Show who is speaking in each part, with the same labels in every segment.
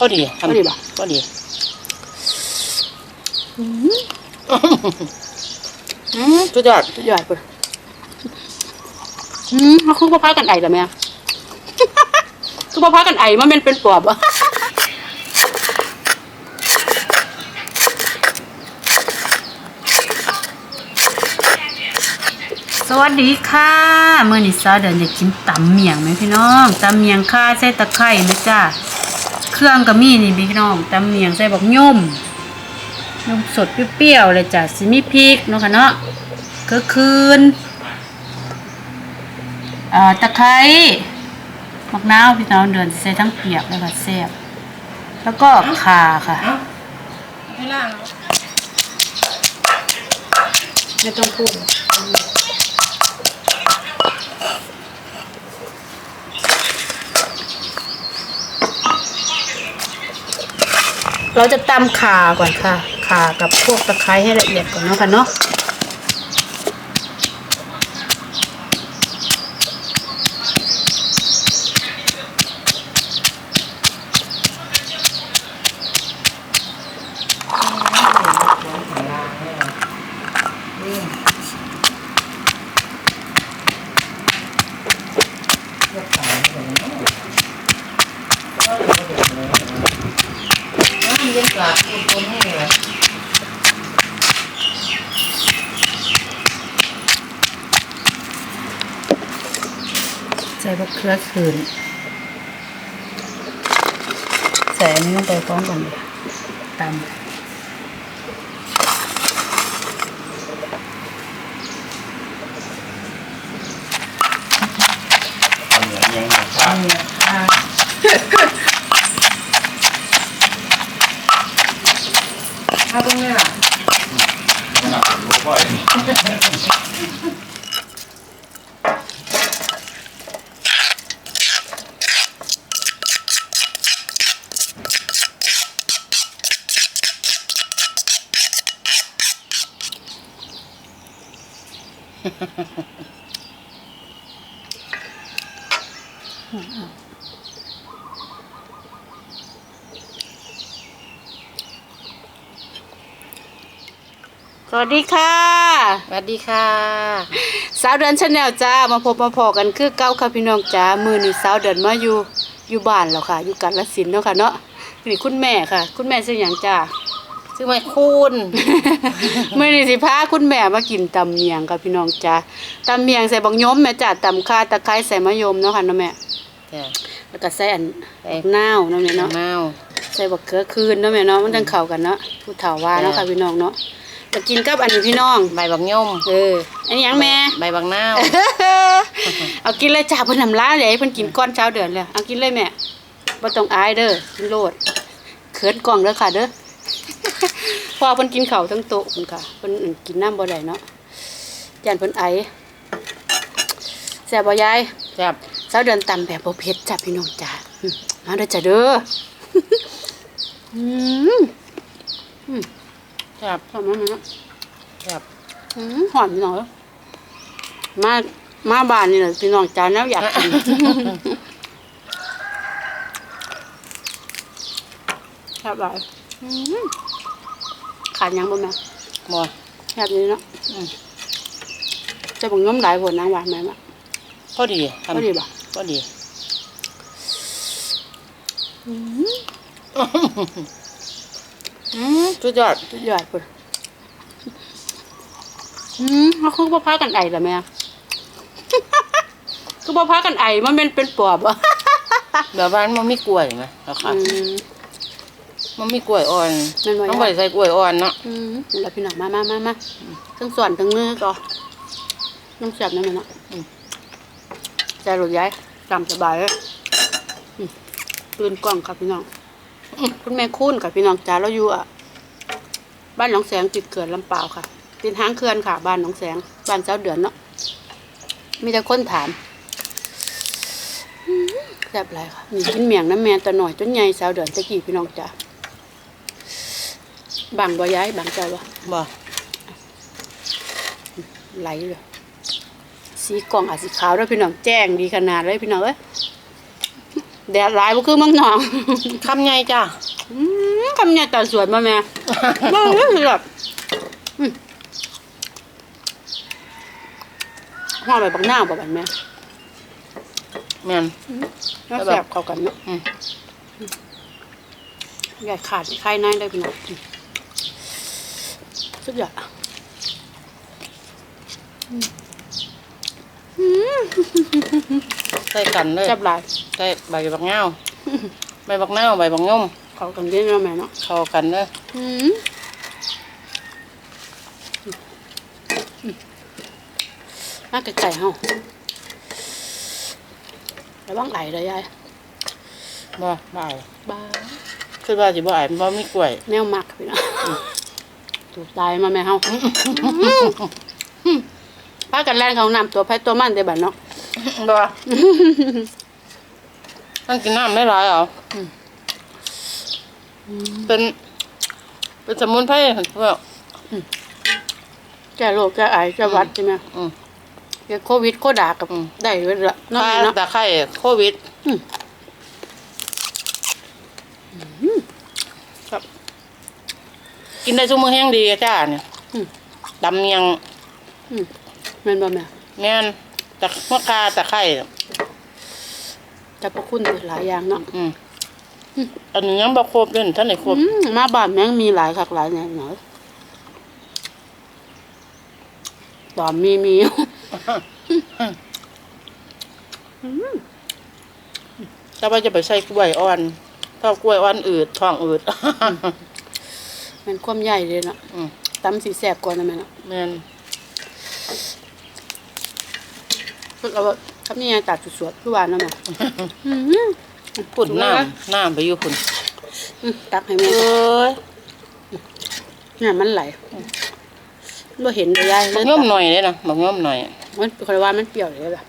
Speaker 1: ก็ดี
Speaker 2: ก็ดีบ่
Speaker 1: ก็ดี
Speaker 2: อืม
Speaker 1: สุดยอด
Speaker 2: สุดยอดเพิ่นอืมเขาคือบ่พากันไอล่ะแม่คือบ่พากันไอมันเป็นเป็นปอบบ่สวัสดีค่ะเมื่อนี้ซาเดินจะกินตำเมียงไหมพี่น้องตำเมียงข่าใส่ตะไคร้นะจ้า เครื่องก็มีนี่พี่น้องตำเมียงใส่บักย่มย่มสดเปรี้ยวๆเลยจ้ะสิมีพริกเนาะค่ะเนาะก็คืนเอ่อตะไคร้มักนาวพี่น้องเดินใส่ทั้งเปียกแล้วก็แซ่บแล้วก็ข่าค่ะ
Speaker 1: ให้ล่าง
Speaker 2: ไม่ต้องพูด เราจะตำขาก่อนค่ะ ขากับพวกตะไคร้ให้ละเอียดก่อนเนาะค่ะเนาะ
Speaker 1: เย็นกว่าคนให้เลย
Speaker 2: ใส่บักเขือคืนใส่อันนี้ลงไปพร้อมกันเลยตำ
Speaker 1: ถ้าตรงนี้ล่ะ
Speaker 2: สวัสดีค่ะ
Speaker 1: สวัสดีค่ะ
Speaker 2: สาวเดินชาแนลจ้ามาพบมาพอกันคือเก้าค่ะพี่น้องจ้ามือนี้สาวเดินมาอยู่อยู่บ้านแล้วค่ะ อยู่กาฬสินธุ์เนาะค่ะเนาะนี่คุณแม่ค่ะ คุณแม่ชื่อหยังจ้า
Speaker 1: ชื่อไม่คุณ
Speaker 2: มื่อนี้สิพาคุณแม่มากินตำเมียงค่ะพี่น้องจ้าตำเมียงใส่บักยมแม่จ้าตำข่าตะไคร้ใส่มะยมเนาะค่ะเนาะแม่
Speaker 1: จ้ะ
Speaker 2: แล้วก็ใส่อันบักนาวเนาะแม่เนาะ
Speaker 1: เมา
Speaker 2: ใส่บักเขือคืนเนาะแม่เนาะมันจังเข้ากันเนาะผู้เฒ่าว่าเนาะค่ะพี่น้องเนาะก็กินกับอันนี้พี่น้อง
Speaker 1: ใบบักย่อม
Speaker 2: เออ อันนี้หยังแม่
Speaker 1: ใบบักนาว
Speaker 2: เอากินเลยจ้าเพิ่นทำร้านเลยเพิ่นกินก้อนเช้าเดือนเลยเอากินเลยแม่บ่ต้องอายเด้อกินโลดเขินกล่องเด้อค่ะเด้อ พอเพิ่นกินข้าวทั้งโต๊ะเพิ่นค่ะเพิ่นอั่นกินน้ำบ่ได้เนาะย่านเพิ่นไอแซ่บบ่ยาย
Speaker 1: แซ่บ
Speaker 2: เช้าเดือนตำแบบบ่เผ็ดจ้ะพี่น้องจ้าอืมมาเด้อจ้ะเด้ออืม
Speaker 1: แซ่บ
Speaker 2: ชอบมากนะ
Speaker 1: แซ่บ
Speaker 2: อืมหอมพี่น้องเอ้ยมามาบ้านนี่แหละพี่น้องจ้าแนวอยากกินครับหลายอืม ขาดหยังบ่แม่
Speaker 1: บ่
Speaker 2: แซ่บนี้เนาะอืมจะบังน้ำหลายผลนางหวานไหมมะ
Speaker 1: ก็ดี
Speaker 2: ก็ดีบ่
Speaker 1: ก็ดี
Speaker 2: อืม
Speaker 1: สุดยอด
Speaker 2: สุดยอดพุ่นอืมเขาคือบ่พากันไอล่ะแม่ คือบ่พากันไอมันเป็นเป็นปอบอะ
Speaker 1: แบบว่ามันมีกล้วยไหมแล้วค่ะ
Speaker 2: อืม
Speaker 1: มันมีกล้วยอ่อน
Speaker 2: นั่นบ่
Speaker 1: ต้องไป
Speaker 2: ยาย
Speaker 1: ใส่กล้วยอ่อนเนาะ
Speaker 2: อืมนี่ล่ะพี่น้องมามามามาทั้งส่วนทั้งมือก็ต้องเสียบนั่นแหละเนาะอืมใจหลุดย้ายจำสบายเลยอืมปืนกล้องค่ะพี่น้องอืมคุณแม่คุ้นค่ะพี่น้องจ้าเราอยู่อะ บ้านหนองแสงติดเขื่อนลำเปล่าวค่ะ ติดหางเขื่อนค่ะ บ้านหนองแสง บ้านเจ้าเดือนเนาะมีแต่คนถามอืมแซ่บไรค่ะมีกินเมียงน้ำแมนตัวหน่อยจนใหญ่สาวเดือนตะกี้พี่น้องจ้า บางบ่ย้ายบางใจบ่
Speaker 1: บ่
Speaker 2: ไหลเลยสีกล่องอาจสีขาวด้วยพี่น้องแจ้งดีขนาดเลยพี่น้องเอ้ยแดดหลายบ่คือเมืองนอง
Speaker 1: คำไงจ้า
Speaker 2: อืมคำเนี่ยแต่สวยมาแม่บ่รู้สึกแบบอืมห่อใบบักหน้าวบ่บัดแม่
Speaker 1: แม่น
Speaker 2: แล้วแซ่บเข้ากันเนาะ
Speaker 1: อืม
Speaker 2: อย่าขาดไข่ในได้พี่น้องอืม สุดยอดอะ
Speaker 1: ใส่กันเลย
Speaker 2: แซ่บหลาย
Speaker 1: ใส่ใบบักเงาใบบักเงาใบบักย่อม
Speaker 2: เข้ากันเด้เนาะแม่เนาะ
Speaker 1: เข้ากันเลย
Speaker 2: อืมน่าไก่ๆเฮาระวังไหลเลยยาย
Speaker 1: บ่บ่าย
Speaker 2: บ้า
Speaker 1: คือว่าสิบ่อายบ่มีกล้วย
Speaker 2: แนวมักพี่น้อง ถูกตายมาแม่เฮาพากันแล่นเขาน้ำตัวไผตัวมันได้บัดเนาะ
Speaker 1: บ่ต้องกินน้ำไม่ร้ายเหรอเป็น เป็นสมุนไพรเพื่อ
Speaker 2: แก้โรคแก้ไอแก้หวัดใช่ไหมแก้โควิดโคดากับได้เลยละนาะ
Speaker 1: ค่า
Speaker 2: แม่เนาะ
Speaker 1: ตะไคร้โควิด
Speaker 2: อืม
Speaker 1: ครับ กินได้ชั่วโมงแห้งดีอะจ้าเนี่ย
Speaker 2: อืม
Speaker 1: ดำเมียง
Speaker 2: แม่นบ่แม่
Speaker 1: แม่นตะมะกาตะไคร้
Speaker 2: แต่พระคุณหลายอย่างเนาะ
Speaker 1: อืมอันนี้ยังบ่ครบเลยท่านไหนครบ
Speaker 2: อืมมาบ้านแม่งมีหลายคักหลายแน่หน่อยตอนมีมี
Speaker 1: แต่ว่าจะไปใส่กล้วยอ่อนถ้ากล้วยอ่อนอืดท้องอืด
Speaker 2: มันความใหญ่เลยเนาะ
Speaker 1: อืม
Speaker 2: ตำสีแสบกว่านะแม่เนาะ
Speaker 1: แม่น
Speaker 2: ฝึกเอาว่าทำนี่ยังตัดสวดๆคือว่าเนาะแม่อืม
Speaker 1: ปุ่นน้ำน้ำไปอยู่ปุ่น
Speaker 2: อืมตักให้
Speaker 1: เอ
Speaker 2: แม่้
Speaker 1: ย
Speaker 2: เนี่ยมันไหลบ่เห็นเลยยาย
Speaker 1: บักย่อมหน่อยเลยนะบักย่อมหน่อย
Speaker 2: มันคอยว่ามันเปรี้ยวเลยล่ะ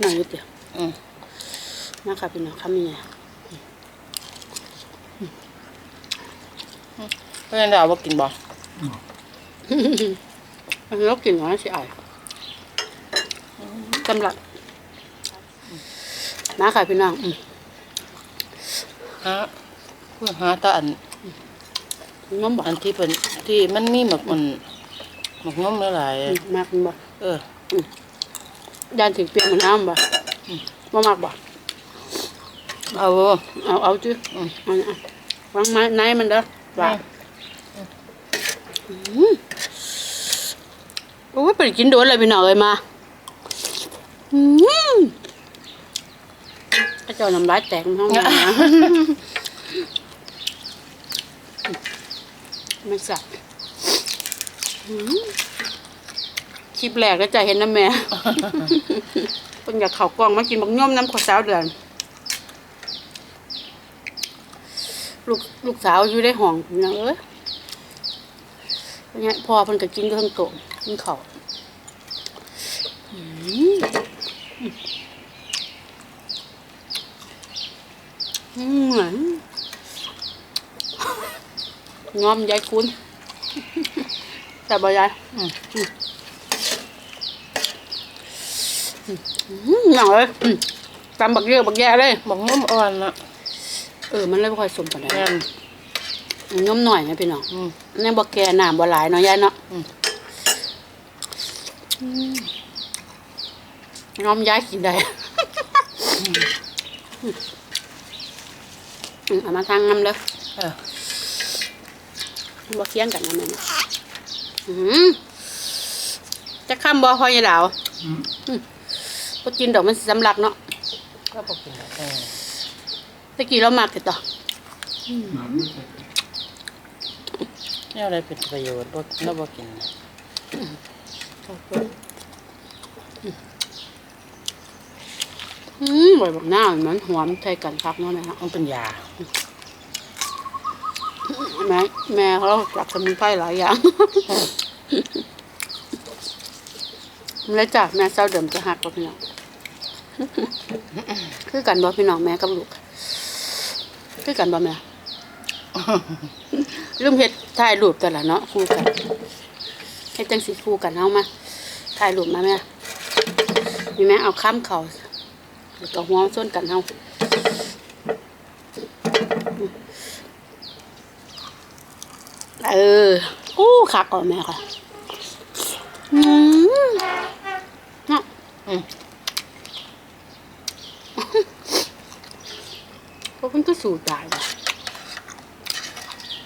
Speaker 2: หน่อยนิดเดียว
Speaker 1: อืม
Speaker 2: นะคะพี่น้องคำนี้ไง
Speaker 1: เพราะฉะนั้นเราบ่กินบ่
Speaker 2: มันลกกลิ่นของสิอายสำหรับมาค่ะพี่น้องอืม
Speaker 1: ฮะเพื่อหาแตาอัน
Speaker 2: ง้มบอก
Speaker 1: อันที่เป็นที่มันมีหมักมันหมักย่อมหลาย
Speaker 2: อืมมากบ่
Speaker 1: ๆเออ
Speaker 2: ยานถึงเปรี้ยวเหมันน้ำบ่บ่มากบ่
Speaker 1: เอา
Speaker 2: เอาเอาจื้อ
Speaker 1: อืม
Speaker 2: เอาเนี่ยเอาวางไม้ในมันเด้อ ว่าโอ้ยไปกินโดนเลยพี่น้องเอ้ยมาอืมก็เจ้าน้ำลายแตกมันห้องน้ำนะไม่สับอืมคลิปแรกก็จะเห็นนะแม่เพิ่นอยากเข่ากล้องมากินบักย่อมน้ำข้าวสาวเดือน ลูกลูกสาวอยู่ในห้องพี่น้องเอ้ยเพราะงั้นพ่อเพิ่นก็กินอยู่ทั้งโต๊ะกินข้าวอืมอืมเหมือนงอมยายคุณแต่บ่ยาย
Speaker 1: อืม
Speaker 2: อืมหนังเลยอืมตำบักเยอะบักแย่เลย
Speaker 1: บักย่มอ่อนนะ
Speaker 2: ออมันเลยบ่ค่อยสมปานใด
Speaker 1: แม่น
Speaker 2: ย่อมหน่อยนะพี่น้อง
Speaker 1: อืม
Speaker 2: นี่บ่แก่น้ำบ่หลายเนาะยายเนาะ
Speaker 1: อืม
Speaker 2: อืมย่อมยายกินได้อืมเอามาทางน้ำเด้อ
Speaker 1: เออ
Speaker 2: บ่เคียงกันนะแม่เนาะอืมจะค้ำบ่พอยายดาวอืม บ่กินดอกมันสิสำลักเนาะ
Speaker 1: ก็บ่กินแล้วเออ
Speaker 2: ตะกี้เรามักแต่ต่อ
Speaker 1: แนวอะไรเป็นประโยชน์บ่เราบ่กินนะ
Speaker 2: อืมบ่บักหน้ามันหอมใส่กันคักเนาะแม่เนาะ
Speaker 1: มันเป็นยา
Speaker 2: แม่แม่เขาจับสมุนไพรหลายอย่างแล้วจากแม่เศร้าเดิมจะหักบ่พี่น้องคือกันบ่พี่น้องแม่กับลูกคื คือกันบ่แม่ลืมเฮ็ดถ่ายรูปกันล่ะเนาะคู่กันเฮ็ดจังสิคู่กันเฮามาถ่ายรูปมาแม่นี่แม่เอาค้ำเขาแล้วก็หัวส้นกันเฮาเอออู้คักเอะแม่ค่ะอืมเนาะ
Speaker 1: อืม
Speaker 2: เพ ราะมันก็สูตรได้ว่ะ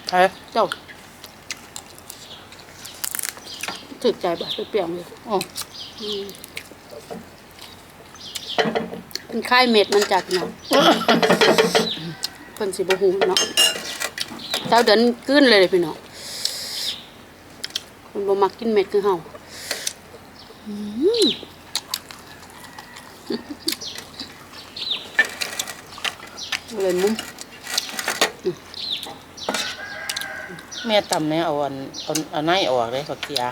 Speaker 1: ใช่
Speaker 2: เจ้าถึกใจแบบเปรี้ยวๆเลย
Speaker 1: อืม
Speaker 2: อืมเป็นค่ายเม็ดมันจากเนาะเพิ่นสิบ่ฮู้เนาะเจ้าเดินกลืนเลยเลยพี่น้องเพิ่นบ่มักกินเม็ดคือเฮาอืม เลยมุม
Speaker 1: แม่ตำเนี่ยเอาอันเอาเอาในออกเลยผักเกีย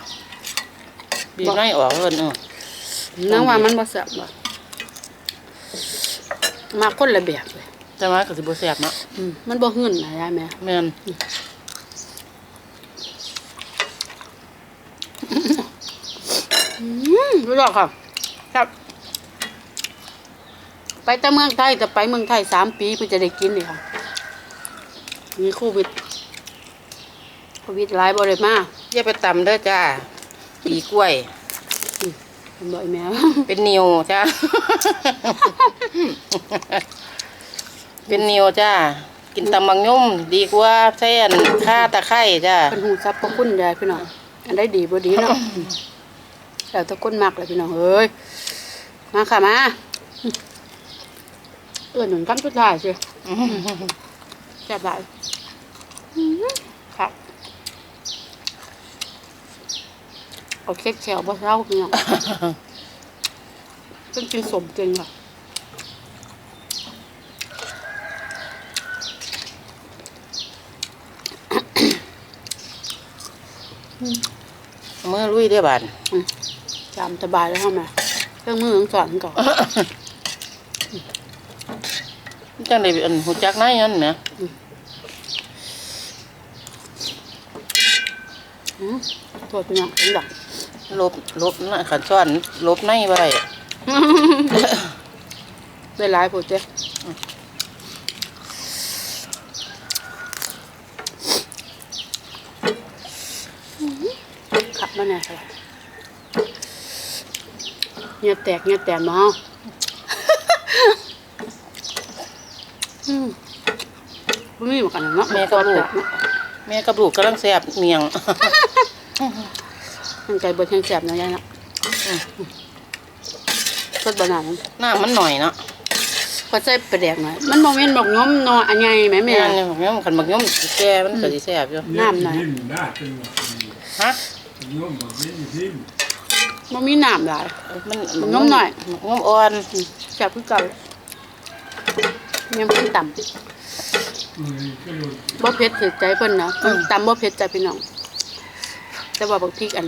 Speaker 1: บีบในออกเพิ่นเออ
Speaker 2: นังว่ามันบ่แซ่บบ่มาคนละแบบเลย
Speaker 1: แต่ว่าก็สิบ่แซ่บเนาะ
Speaker 2: อืมมันบ่หื่นนะยายแม่
Speaker 1: แม่น
Speaker 2: อืมรู้จักค่ะ ครับ ไปแต่เมืองไทยแต่ไปเมืองไทยสามปีเพื่อจะได้กินเลยค่ะมีโควิดโควิดหลายบ่ได้มา
Speaker 1: อย่าไปตำเด้อจ้าปีกล้วย
Speaker 2: เป็นบ่อยแม่
Speaker 1: เป็นนิวจ้าเป็นนิวจ้ากินตำบักยุ่มดีกว่าใช้อันข่าตะไคร้จ้า
Speaker 2: เป็นหูซับพระคุณยายพี่น้องอันได้ดีบ่ดีเนาะแล้วแตะก้นมักเลยพี่น้องเอ้ยมาค่ะมา เอื้อนหนุนคำสุดท้ายสิแซ่บหลายอื้อหือครับเอาเค้กแขวบ่เศร้าพี่น้องต้องกินสมเกินค่ะ
Speaker 1: มือลุยได้อบาด
Speaker 2: จามสบายแล้วเข้ามาเครื่องมือต้องสอนก่อน
Speaker 1: จังได้อันหูจักในนั่นนะ
Speaker 2: อืมโทษพี่น้องเป็นดัก
Speaker 1: ลบลบนะขันซ้อนลบในบ่ได้
Speaker 2: ได้หลายโปรเจกต์ขับมาแน่ค่ะเงียแตกเงียแตกมาเอาอืม บ่มีเหมือนกันเนาะ
Speaker 1: แม่ก็ลูก
Speaker 2: เนาะ
Speaker 1: แม่กับลูกกำลังแซ่บเมียง
Speaker 2: มันใจเบิดแห้งแสบเนาะยายเนาะ
Speaker 1: อืม
Speaker 2: สดบานาน
Speaker 1: น้ำมันหน่อยเนาะ
Speaker 2: ก็ใส่ปลาแดกหน่อย มันบ่แม่นบอกง้อมนออันใหญ่ไหมแม่
Speaker 1: แม่นบักยุ่มขันบักยุ่มแก่มันก็สิแซ่บอยู่
Speaker 2: น้ำหน่อย
Speaker 3: ได้เป็นแบบนี้
Speaker 1: ฮะ
Speaker 3: โยมบอกไม่มีทิ้ง
Speaker 2: บ่มีน้ำหลาย
Speaker 1: มัน
Speaker 2: บักยุ่มหน่อย
Speaker 1: บักยุ่มอ่อน
Speaker 2: อืมแซ่บคือเก่ายังเพิ่นต่ำ
Speaker 3: อืมก็เลย
Speaker 2: บ่เผ็ดถือใจเพิ่นนะเพิ่นต่ำบ่เผ็ดใจพี่น้อง แต่ว่าบักพริกอัน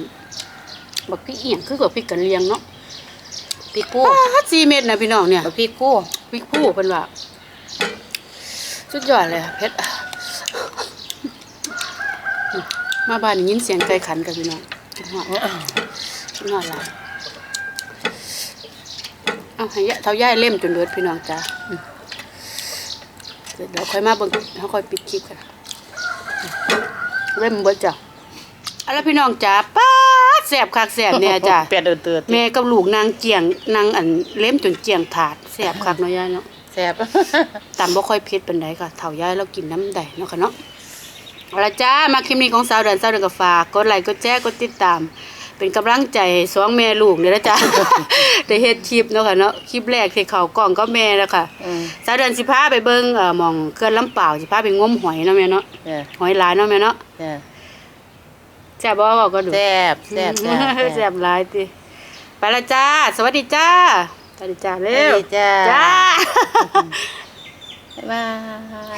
Speaker 2: บักพริกอีหยังคือกับพริกกันเลียงเนาะ
Speaker 1: พริกกู้
Speaker 2: อ้า4เม็ดนะพี่น้องเนี่ย
Speaker 1: บักพริกกู้
Speaker 2: พริกผู้เพิ่นว่าสุดยอดเลยอะเผ็ดมาบ้านได้ยินเสียงไก่ขันกันพี่น้องคิดฮอดคิดฮอดหลายเอาให้ยะเท่าย่ายเล่มจนเบิดพี่น้องจ้าอืม เสร็จแล้วค่อยมาเบิ่งเขาค่อยปิดคลิปกันเล่มเบิดจ้ะเอาละพี่น้องจ้าป้าดแสบคักแสบเนี่ยจ้า
Speaker 1: เป็ดเดือดเตือด
Speaker 2: แม่กับลูกนางเจียงนางอันเล่มจนเจียงถาดแสบคักเนาะยายเนาะ
Speaker 1: แซ่บ
Speaker 2: ตามบ่ค่อยเผ็ดปานใดค่ะเฒ่ายายเรากินน้ำใดเนาะค่ะเนาะเอาละจ้ามาคลิปนี้ของสาวเดินสาวเดินก็ฝากกดไลค์กดแชร์กดติดตาม เป็นกำลังใจให้สองแม่ลูกเนี่ยนะจ๊ะได้เฮ็ดคลิปเนาะค่ะเนาะคลิปแรกที่เขากล่องก็แม่แล้วค่ะ
Speaker 1: อืม
Speaker 2: สาวเดินสิพาไปเบิ่งเอ่อหม่องเขื่อนลำเปล่าวสิพาไปงมหอยเนาะแม่เนาะ
Speaker 1: เนี่ย
Speaker 2: หอยหลายเนาะแม่เนาะ
Speaker 1: เนี่ย
Speaker 2: แซ่บบ่เว้าก็ดู
Speaker 1: แซ่บแซ่บแซ่บ
Speaker 2: แซ่บหลายติไปละจ้า สวัสดีจ้าสวัสดีจ้า
Speaker 1: เร็
Speaker 2: เร็ว
Speaker 1: วจ้า
Speaker 2: จ้า
Speaker 1: บ๊ายบาย